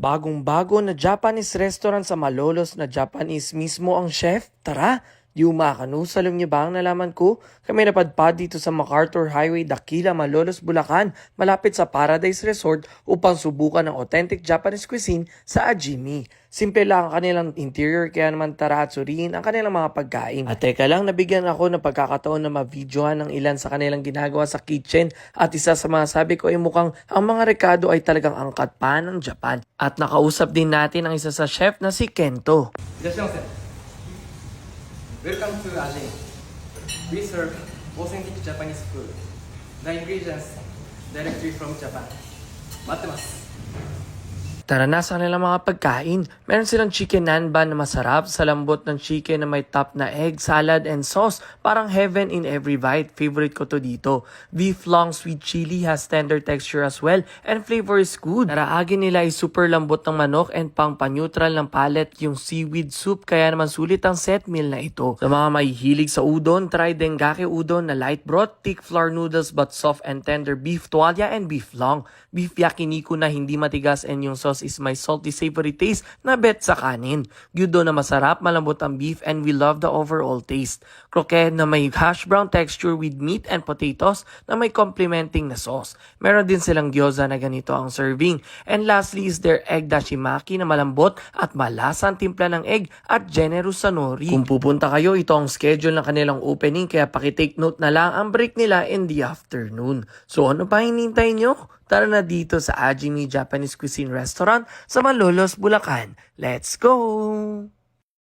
Bagong-bago na Japanese restaurant sa Malolos na Japanese mismo ang chef? Tara! Yuma kanusalong niyo ba ang nalaman ko? Kami napadpad dito sa MacArthur Highway, Dakila, Malolos, Bulacan, malapit sa Paradise Resort upang subukan ang authentic Japanese cuisine sa Ajimi. Simple lang ang kanilang interior kaya naman tara at suriin ang kanilang mga pagkain. At teka lang, nabigyan ako ng pagkakataon na mabidyohan ng ilan sa kanilang ginagawa sa kitchen at isa sa mga sabi ko ay mukhang ang mga rekado ay talagang angkat pa ng Japan. At nakausap din natin ang isa sa chef na si Kento. Yes, sir. Welcome to Ajin We serve authentic Japanese food The ingredients directly from Japan 待ってます Tara na sa kanilang mga pagkain. Meron silang chicken nanban na masarap sa lambot ng chicken na may top na egg, salad, and sauce. Parang heaven in every bite. Favorite ko to dito. Beef long sweet chili has tender texture as well and flavor is good. Taraagin nila ay super lambot ng manok and pang pa-neutral ng palate yung seaweed soup kaya naman sulit ang set meal na ito. Sa mga mahihilig sa udon, try dengake udon na light broth, thick flour noodles but soft and tender beef tuwalya and beef long. Beef yakiniku na hindi matigas and yung sauce is may salty savory taste na bet sa kanin. Gyudo na masarap, malambot ang beef and we love the overall taste. Croquette na may hash brown texture with meat and potatoes na may complementing na sauce. Meron din silang gyoza na ganito ang serving. And lastly is their egg dashimaki na malambot at malasa ang timpla ng egg at generous sa nori. Kung pupunta kayo, ito ang schedule ng kanilang opening kaya pakitake note na lang ang break nila in the afternoon. So ano pa hinintay nyo? Tara na dito sa Ajimi Japanese Cuisine Restaurant sa Malolos, Bulacan. Let's go!